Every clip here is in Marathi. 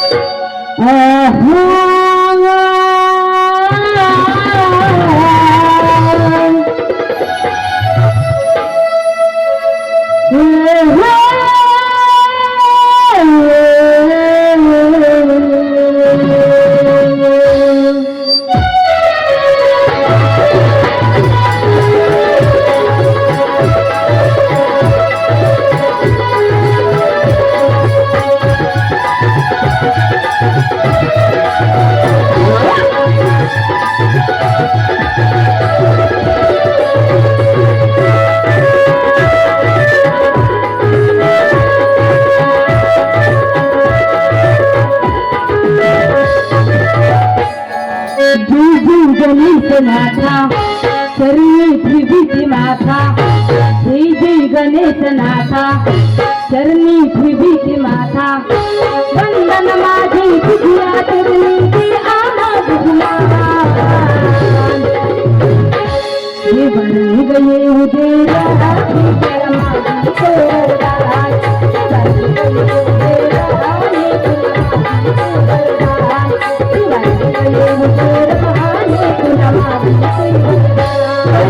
Uhum. माझा शरीर त्रिभीती माता जय जय गणेश नाथा चरणी त्रिभीती माता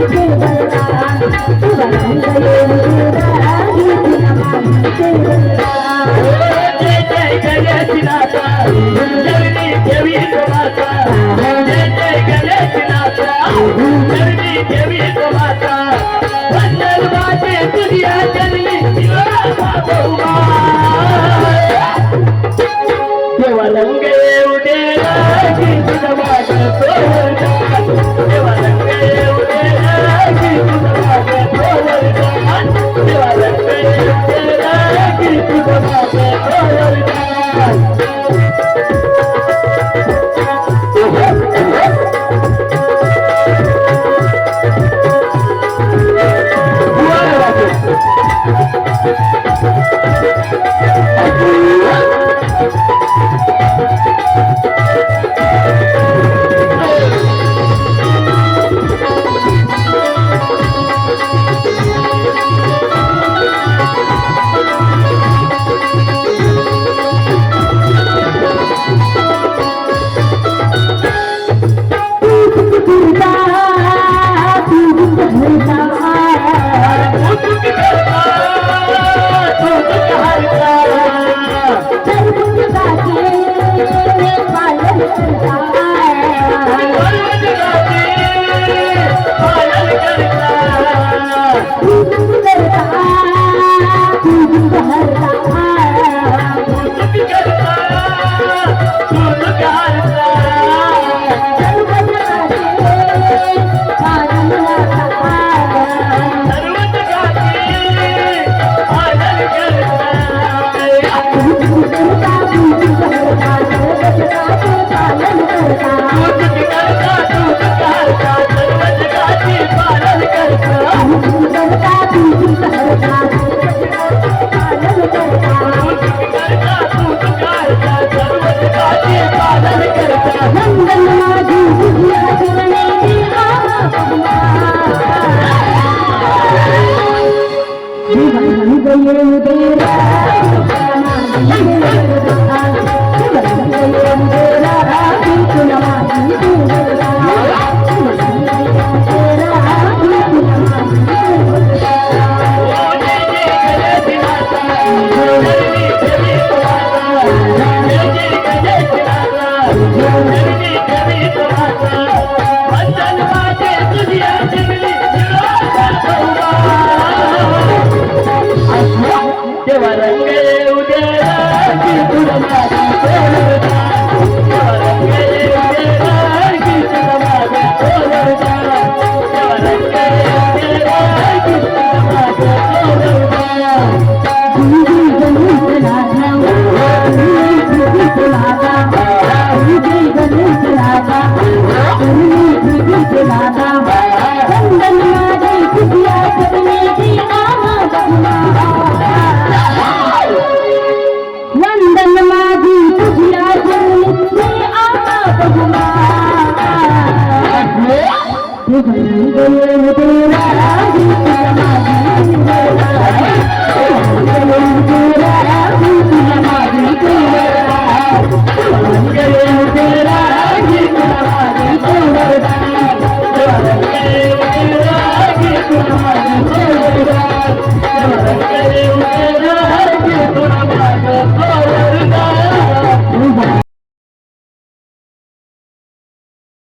तुला माझी ఉదయ ఉదయ মতো